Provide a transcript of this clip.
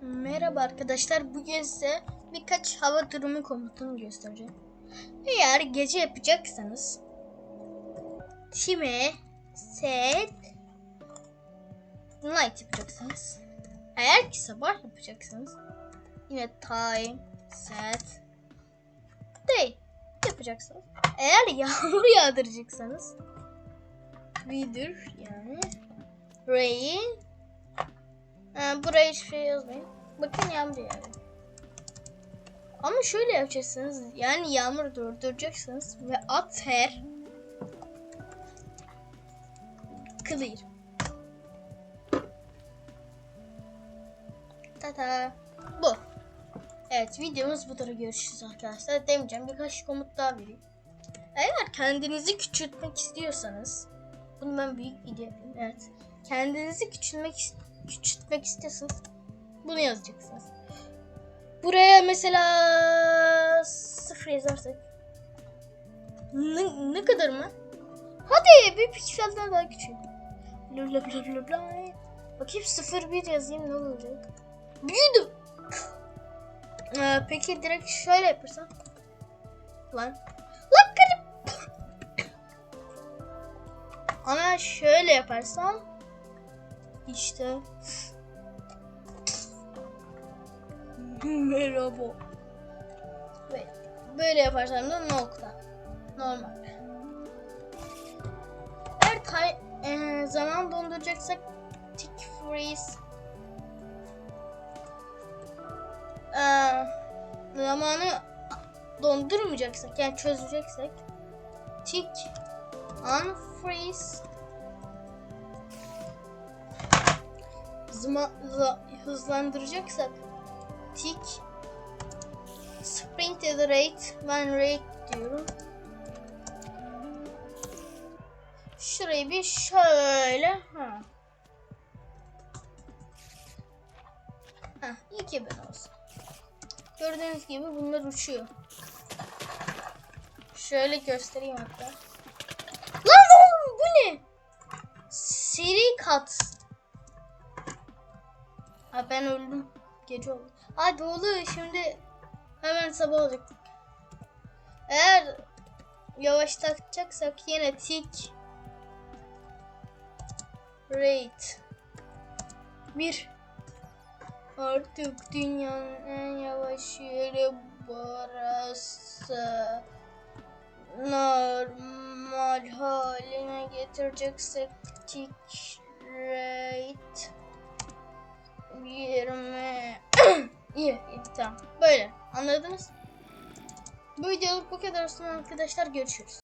Merhaba arkadaşlar. Bugün size birkaç hava durumu komutunu göstereceğim. Eğer gece yapacaksanız time set night yapacaksınız. Eğer ki sabah yapacaksanız yine time set day yapacaksınız. Eğer yağmur yağdıracaksanız weather yani rain Ha, buraya hiçbir şey yazmayın. Bakın yağmur yağıyor. Ama şöyle yapacaksınız. Yani yağmur durduracaksınız ve ater clear. Tata. Bu. Evet videomuz bu kadar görüşürüz arkadaşlar. Demeyeceğim birkaç komut daha vereyim. Eğer kendinizi küçültmek istiyorsanız bunu ben büyük video yapayım. Evet. Kendinizi küçülmek istiyorsanız küçültmek istiyorsanız bunu yazacaksınız. Buraya mesela sıfır yazarsak ne, ne kadar mı? Hadi bir pikselden daha küçük. Bla bla bla. Bakayım 01 yazayım ne olacak? Büyüdüm. Ee, peki direkt şöyle yaparsam. Lan. Lan garip. Ama şöyle yaparsam işte. Merhaba. Ve böyle yaparsam da nokta. Normal. Eğer tay- e, zaman donduracaksak tick freeze e, zamanı dondurmayacaksak yani çözeceksek tick unfreeze za- hızlandıracaksak tick sprint da rate ben rate diyorum. Şurayı bir şöyle ha. Ha, 2000 olsun. Gördüğünüz gibi bunlar uçuyor. Şöyle göstereyim hatta. Lan oğlum bu ne? Seri kat. Ha ben öldüm. Gece oldu. Hadi oğlum şimdi hemen sabah olacak. Eğer yavaş takacaksak yine tik rate bir artık dünyanın en yavaş yeri burası normal haline getireceksek tik 20 İyi, iyi tamam. Böyle anladınız? Bu videoluk bu kadar olsun arkadaşlar görüşürüz.